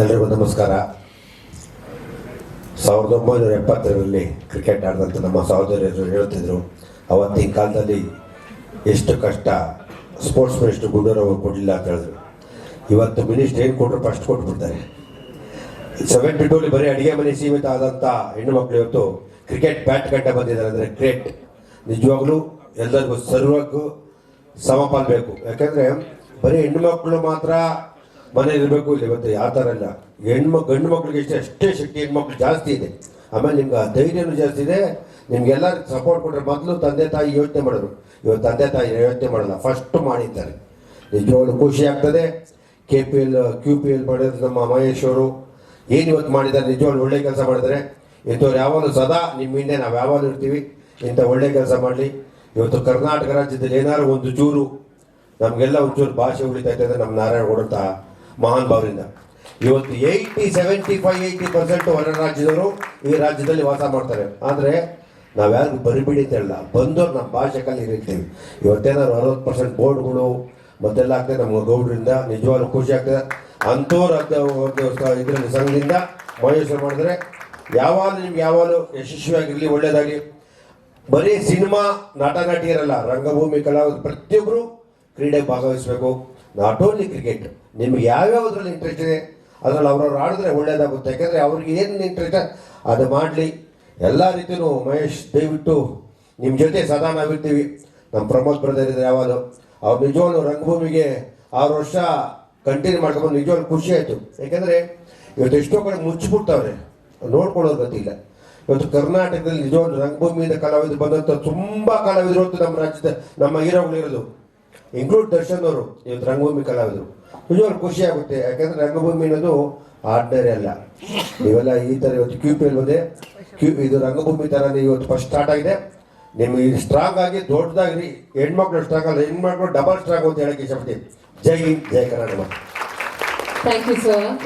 ಎಲ್ರಿಗೂ ನಮಸ್ಕಾರ. ಸಾವಿರದ ಒಂಬೈನೂರ ಎಪ್ಪತ್ತರಲ್ಲಿ ಕ್ರಿಕೆಟ್ ಆಡಿದಂಥ ನಮ್ಮ ಸಹೋದರಿಯರು ಹೇಳ್ತಿದ್ರು ಅವತ್ತಿನ ಕಾಲದಲ್ಲಿ ಎಷ್ಟು ಕಷ್ಟ ಸ್ಪೋರ್ಟ್ಸ್ ಮಿನಿಸ್ಟರ್ ಗುಂಡೂರಾವ್ ಕೊಡಲಿಲ್ಲ ಅಂತ ಹೇಳಿದ್ರು. ಇವತ್ತು ಮಿನಿಸ್ಟರ್ ಏನು ಕೊಟ್ಟರು ಫಸ್ಟ್ ಕೊಟ್ಬಿಡ್ತಾರೆ. ಸೆವೆಂಟಿ ಟೂಲಿ ಬರೀ ಅಡುಗೆ ಮನೆ ಸೀಮಿತ ಆದಂಥ ಹೆಣ್ಣು ಮಕ್ಕಳು ಇವತ್ತು ಕ್ರಿಕೆಟ್ ಬ್ಯಾಟ್ ಗಂಟೆ ಬಂದಿದ್ದಾರೆ ಅಂದರೆ ಕ್ರಿಕೆಟ್ ನಿಜವಾಗ್ಲೂ ಎಲ್ಲರಿಗೂ ಸರ್ವಕ್ಕೂ ಸಮಪಾಲ್ ಬೇಕು. ಯಾಕಂದರೆ ಬರೀ ಹೆಣ್ಣು ಮಕ್ಕಳು ಮಾತ್ರ ಮನೆ ಇರಬೇಕು ಇಲ್ಲಿ ಇವತ್ತು ಯಾವ ಥರ ಇಲ್ಲ. ಹೆಣ್ಮ ಗಂಡು ಮಕ್ಳಿಗೆ ಎಷ್ಟು ಅಷ್ಟೇ ಶಕ್ತಿ ಹೆಣ್ಮಕ್ಳು ಜಾಸ್ತಿ ಇದೆ. ಆಮೇಲೆ ನಿಮ್ಗೆ ಧೈರ್ಯನೂ ಜಾಸ್ತಿ ಇದೆ. ನಿಮ್ಗೆಲ್ಲ ಸಪೋರ್ಟ್ ಕೊಟ್ಟರೆ ಮೊದಲು ತಂದೆ ತಾಯಿ ಯೋಚನೆ ಮಾಡಿದ್ರು ಇವತ್ತು ತಂದೆ ತಾಯಿ ಯೋಚನೆ ಮಾಡಲ್ಲ ಫಸ್ಟ್ ಮಾಡಿದ್ದಾರೆ ನಿಜವಾಗ್ಲು ಖುಷಿ ಆಗ್ತದೆ. K P L Q P L ಮಾಡಿದ್ರು ನಮ್ಮ ಮಹೇಶ್ ಅವರು ಏನು ಇವತ್ತು ಮಾಡಿದ್ದಾರೆ, ನಿಜವಾಗ್ಲು ಒಳ್ಳೆ ಕೆಲಸ ಮಾಡಿದ್ದಾರೆ. ಇಂಥವ್ರು ಯಾವಾಗಲೂ ಸದಾ ನಿಮ್ಮ ಹಿಂದೆ ನಾವು ಯಾವಾಗಲೂ ಇರ್ತೀವಿ. ಇಂಥ ಒಳ್ಳೆ ಕೆಲಸ ಮಾಡಲಿ. ಇವತ್ತು ಕರ್ನಾಟಕ ರಾಜ್ಯದಲ್ಲಿ ಏನಾದ್ರು ಒಂದು ಚೂರು, ನಮಗೆಲ್ಲ ಒಂಚೂರು ಭಾಷೆ ಉಳಿತಾಯ್ತದೆ ಅಂದರೆ ನಮ್ಮ ನಾರಾಯಣ ಕೊಡುತ್ತ ಮಹಾನ್ ಭಾವರಿಂದ ಇವತ್ತು eighty seventy five eighty percent ಹೊರ ರಾಜ್ಯದವರು ಈ ರಾಜ್ಯದಲ್ಲಿ ವಾಸ ಮಾಡ್ತಾರೆ. ಆದರೆ ನಾವ್ಯಾರಿಗೂ ಬರಿಬಿಡಿ ಅಂತ ಹೇಳಲ್ಲ. ಬಂದವ್ರು ನಮ್ಮ ಭಾಷೆ ಕಲಿ ಇರ್ತೀವಿ ಇವತ್ತೇನಾದ್ರು ಅರವತ್ತು ಪರ್ಸೆಂಟ್ ಬೋರ್ಡ್ಗಳು ಮತ್ತೆಲ್ಲ ಆಗ್ತದೆ ನಮ್ಗೆ ಗೌಡ್ರಿಂದ, ನಿಜವಾಗ್ಲೂ ಖುಷಿ ಆಗ್ತದೆ. ಅಂಥವ್ರು ಇದರಲ್ಲಿ ಸಂಘದಿಂದ ಮಹೇಶ್ವರ ಮಾಡಿದ್ರೆ ಯಾವಾಗ ನಿಮ್ಗೆ ಯಾವಾಗಲೂ ಯಶಸ್ವಿಯಾಗಿರಲಿ ಒಳ್ಳೆಯದಾಗಿ ಬರೀ ಸಿನಿಮಾ, ನಟ, ನಟಿಯರಲ್ಲ, ರಂಗಭೂಮಿ ಕಲಾವಿದ ಪ್ರತಿಯೊಬ್ಬರು ಕ್ರೀಡೆಗೆ ಭಾಗವಹಿಸಬೇಕು. ನಾಟ್ ಓನ್ಲಿ ಕ್ರಿಕೆಟ್, ನಿಮ್ಗೆ ಯಾವ್ಯಾವುದ್ರಲ್ಲಿ ಇಂಟ್ರೆಸ್ಟ್ ಇದೆ, ಅದರಲ್ಲಿ ಅವ್ರವ್ರು ಆಡಿದ್ರೆ ಒಳ್ಳೇದಾಗುತ್ತೆ. ಯಾಕಂದರೆ ಅವ್ರಿಗೆ ಏನು ಇಂಟ್ರೆಸ್ಟ್ ಅದು ಮಾಡಲಿ. ಎಲ್ಲ ರೀತಿಯೂ ಮಹೇಶ್, ದಯವಿಟ್ಟು ನಿಮ್ಮ ಜೊತೆ ಸದಾ ನಾವಿರ್ತೀವಿ ನಮ್ಮ ಪ್ರಮೋದ್ ಬ್ರದರ್ ಇದ್ದಾರೆ ಯಾವಾಗ ಅವ್ರು ನಿಜವಾಗ್ಲೂ ರಂಗಭೂಮಿಗೆ ಆರು ವರ್ಷ ಕಂಟಿನ್ಯೂ ಮಾಡ್ಕೊಂಡು ನಿಜವಾಗ್ಲೂ ಖುಷಿ ಆಯಿತು. ಯಾಕಂದರೆ ಇವತ್ತು ಎಷ್ಟೋ ಕಡೆ ಮುಚ್ಚಿಬಿಡ್ತಾವ್ರೆ. ನೋಡ್ಕೊಳ್ಳೋದು ಗೊತ್ತಿಲ್ಲ. ಇವತ್ತು ಕರ್ನಾಟಕದಲ್ಲಿ ನಿಜವಾದ ರಂಗಭೂಮಿಯಿಂದ ಕಲಾವಿದರು ಬಂದಂಥ ತುಂಬ ಕಲಾವಿದರು ಅಂತ ನಮ್ಮ ರಾಜ್ಯದ, ನಮ್ಮ ಹೀರೋಗಳಿರೋದು. ಇನ್ಕ್ಲೂಡ್ ದರ್ಶನ್ ಅವರು ಇವತ್ತು ರಂಗಭೂಮಿ ಕಲಾವಿದರು. ನಿಜವಾಗ್ಲೂ ಖುಷಿ ಆಗುತ್ತೆ. ಯಾಕಂದ್ರೆ ರಂಗಭೂಮಿ ಅನ್ನೋದು ಆರ್ಡಿನರಿ ಅಲ್ಲ. ನೀವೆಲ್ಲ ಈ ಥರ ಇವತ್ತು ಕ್ಯೂ ಪಿ ಎಲ್ ಬಂದೆ. ಕ್ಯೂ ಇದು ರಂಗಭೂಮಿ ಥರನೇ ಇವತ್ತು ಫಸ್ಟ್ ಸ್ಟಾರ್ಟ್ ಆಗಿದೆ. ನಿಮ್ಗೆ ಸ್ಟ್ರಾಂಗ್ ಆಗಿ, ದೊಡ್ಡದಾಗ್ರಿ. ಹೆಣ್ಮಕ್ಳು ಸ್ಟ್ರಾಂಗ್ ಅಲ್ಲ. ಹೆಣ್ಮಕ್ಳು ಡಬಲ್ ಸ್ಟ್ರಾಂಗ್ ಅಂತ ಹೇಳಕ್ಕೆ ಇಷ್ಟಪಡ್ತೀನಿ. ಜೈ ಜೈ ಕರ್ನಾಟಕ.